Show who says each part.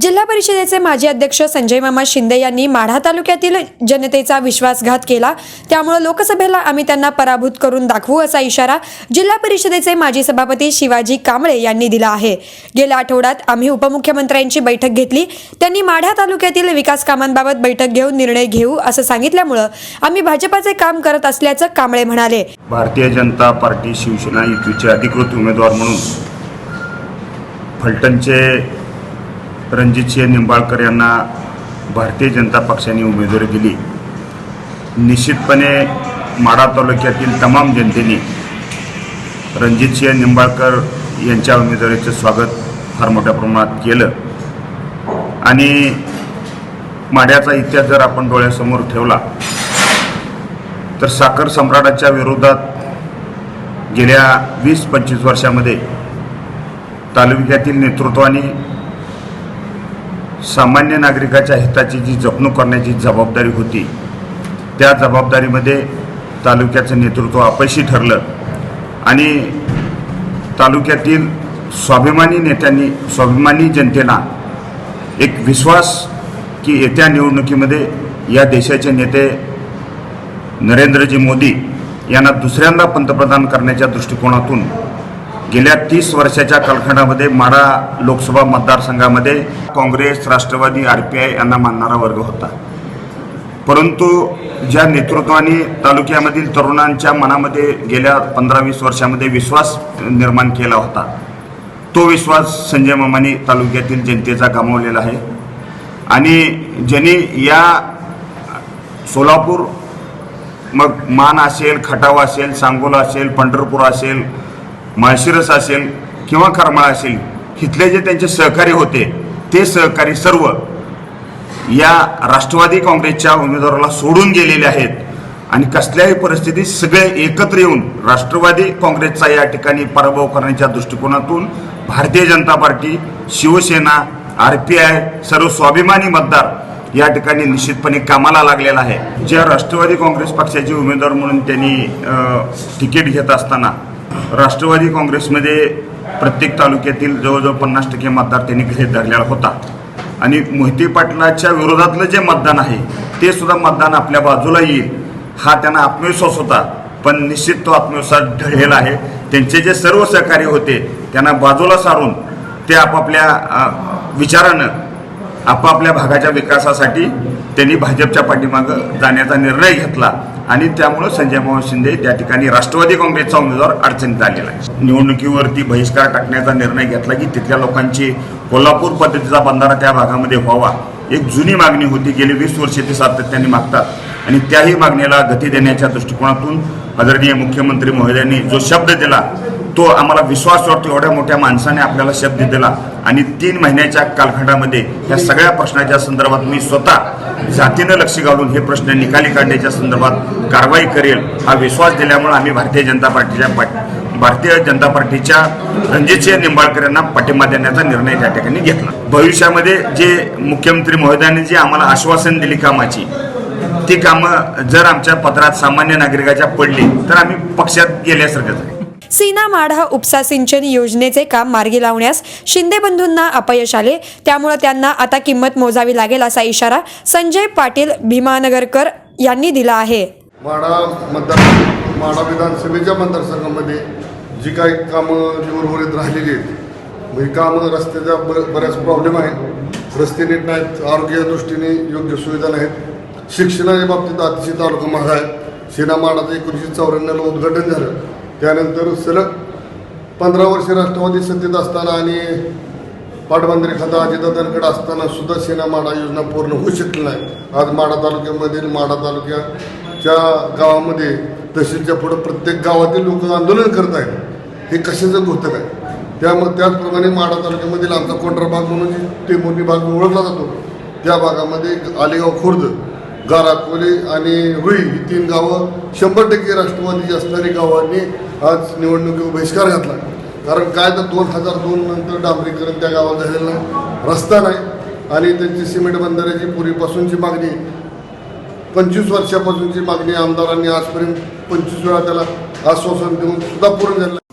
Speaker 1: जिल्हा परिषदेचे माजी अध्यक्ष संजय मामा शिंदे यांनी माढा तालुक्यातील जनतेचा विश्वासघात केला. त्यामुळे लोकसभेला आम्ही त्यांना पराभूत करून दाखवू असा इशारा जिल्हा परिषदेचे माजी सभापती शिवाजी कांबळे यांनी दिला आहे. गेल्या आठवड्यात आम्ही उपमुख्यमंत्र्यांची बैठक घेतली. त्यांनी माढा तालुक्यातील विकास कामांबाबत बैठक घेऊन निर्णय घेऊ असं सांगितल्यामुळं आम्ही भाजपाचे काम करत असल्याचं कांबळे म्हणाले.
Speaker 2: भारतीय जनता पार्टी शिवसेना युतीचे अधिकृत उमेदवार म्हणून फलटणचे रणजितसिंह निंबाळकर यांना भारतीय जनता पक्षाने उमेदवारी दिली. निश्चितपणे माढा तालुक्यातील तमाम जनतेने रणजितसिंह निंबाळकर यांच्या उमेदवारीचं स्वागत फार मोठ्या प्रमाणात केलं. आणि माढ्याचा इतिहास जर आपण डोळ्यासमोर ठेवला तर साखर सम्राटाच्या विरोधात गेल्या वीस पंचवीस वर्षामध्ये तालुक्यातील नेतृत्वाने सामान्य नागरिकाच्या हिताची जी जपणूक करण्याची जबाबदारी होती त्या जबाबदारीमध्ये तालुक्याचं नेतृत्व अपयशी ठरलं आणि तालुक्यातील स्वाभिमानी नेत्यांनी स्वाभिमानी जनतेला एक विश्वास की येत्या निवडणुकीमध्ये या देशाचे नेते नरेंद्रजी मोदी यांना दुसऱ्यांदा पंतप्रधान करण्याच्या दृष्टिकोनातून गेल्या तीस वर्षाच्या कालखंडामध्ये माढा लोकसभा मतदारसंघामध्ये Congress Rashtravadi R P I यांना मानणारा वर्ग होता. परंतु ज्या नेतृत्वाने तालुक्यामधील तरुणांच्या मनामध्ये गेल्या पंधरा वीस वर्षामध्ये विश्वास निर्माण केला होता तो विश्वास संजय मामाने तालुक्यातील जनतेचा गमावलेला आहे. आणि ज्यांनी या सोलापूर मग मान असेल खटाव असेल सांगोला असेल पंढरपूर असेल माळशिरस असेल किंवा करमाळा असेल इथले जे त्यांचे सहकारी होते ते सहकारी सर्व या राष्ट्रवादी काँग्रेसच्या उमेदवाराला सोडून गेलेले आहेत. आणि कसल्याही परिस्थितीत सगळे एकत्र येऊन राष्ट्रवादी काँग्रेसचा या ठिकाणी पराभव करण्याच्या दृष्टिकोनातून Bharatiya Janata party Shiv Sena R P I सर्व स्वाभिमानी मतदार या ठिकाणी निश्चितपणे कामाला लागलेला आहे. ज्या राष्ट्रवादी काँग्रेस पक्षाचे उमेदवार म्हणून त्यांनी तिकीट घेत असताना राष्ट्रवादी काँग्रेसमध्ये प्रत्येक तालुक्यातील जवळजवळ पन्नास टक्के मतदार त्यांनी घेत धरलेला होता. आणि मोहिते पाटलाच्या विरोधातलं जे मतदान आहे ते सुद्धा मतदान आपल्या बाजूला येईल. हा त्यांना आत्मविश्वास होता. पण निश्चित तो आत्मविश्वास ढळलेला आहे. त्यांचे जे सर्व सहकारी होते त्यांना बाजूला सारून ते आपापल्या विचारानं आपापल्या भागाच्या विकासासाठी त्यांनी भाजपच्या पाठीमागं जाण्याचा निर्णय घेतला. आणि त्यामुळं संजय मोहन शिंदे त्या ठिकाणी राष्ट्रवादी काँग्रेसचा उमेदवार अडचणीत आलेला आहे. निवडणुकीवरती बहिष्कार टाकण्याचा निर्णय घेतला की तिथल्या लोकांची कोल्हापूर पद्धतीचा बंधारा त्या भागामध्ये व्हावा. एक जुनी मागणी होती गेली वीस वर्षे ते सातत्याने मागतात. आणि त्याही मागणीला गती देण्याच्या दृष्टिकोनातून आदरणीय मुख्यमंत्री महोदयांनी जो शब्द दिला तो आम्हाला विश्वास वाटतो एवढ्या मोठ्या माणसाने आपल्याला शब्द दिला आणि तीन महिन्याच्या कालखंडामध्ये या सगळ्या प्रश्नाच्या संदर्भात मी स्वतः जातीनं लक्ष घालून हे प्रश्न निकाली काढण्याच्या संदर्भात कारवाई करेल हा विश्वास दिल्यामुळे आम्ही भारतीय जनता पार्टीच्या पाठ भारतीय जनता पार्टीच्या रणजितसिंह निंबाळकर यांना पाठिंबा देण्याचा निर्णय त्या ठिकाणी घेतला. भविष्यामध्ये जे मुख्यमंत्री महोदयांनी जे आम्हाला आश्वासन दिली कामाची ती कामं जर आमच्या पत्रात सामान्य नागरिकाच्या पडली तर आम्ही पक्षात गेल्यासारखंच आहे.
Speaker 1: सीना माढा उपसा सिंचन योजनेचे काम मार्गी लावण्यास शिंदे बंधूंना अपयश आले. त्यामुळे त्यांना आता किंमत मोजावी लागेल असा इशारा संजय पाटील भीमानगरकर यांनी दिला आहे.
Speaker 3: माढा मतदार माढा विधानसभेच्या मतदारसंघामध्ये जी काही कामं जी उर्वरित राहिलेली आहेत म्हणजे कामं रस्त्याच्या बऱ्याच प्रॉब्लेम आहेत. रस्ते नीट नाहीत आरोग्य दृष्टीने योग्य सुविधा नाहीत. शिक्षणाच्या बाबतीत अतिशय तालुका महाग आहे सेना माडाचं एकोणीसशे चौऱ्याण्णवला उद्घाटन झालं. त्यानंतर सलग पंधरा वर्षे राष्ट्रवादी सत्तेत असताना आणि पाटबंधारे खाता अजितदादांकडे असताना सुद्धा सेना माडा योजना पूर्ण होऊ शकली नाही. आज माडा तालुक्यामधील माडा तालुक्याच्या गावामध्ये तहसीलच्या पुढं प्रत्येक गावातील लोक आंदोलन करत आहेत. हे कशाचं घोतक आहे? त्यामुळे त्याचप्रमाणे माडा तालुक्यामधील आमचा कोंढरा भाग म्हणून ते मोठी भाग ओळखला जातो त्या भागामध्ये आलेगाव खुर्द गाराकोली आणि रुई ही तीन गावं शंभर टक्के राष्ट्रवादी असणारी गावांनी आज निवडणुकीवर बहिष्कार घातला. कारण काय तर दोन हजार दोन नंतर डांबरीकरण त्या गावात झालेलं नाही. रस्ता नाही. आणि त्यांची सिमेंट बंधाऱ्याची पूर्वीपासूनची मागणी पंचवीस वर्षापासूनची मागणी आमदारांनी आजपर्यंत पंचवीस वेळा त्याला आश्वासन देऊन सुद्धा पूर्ण झालं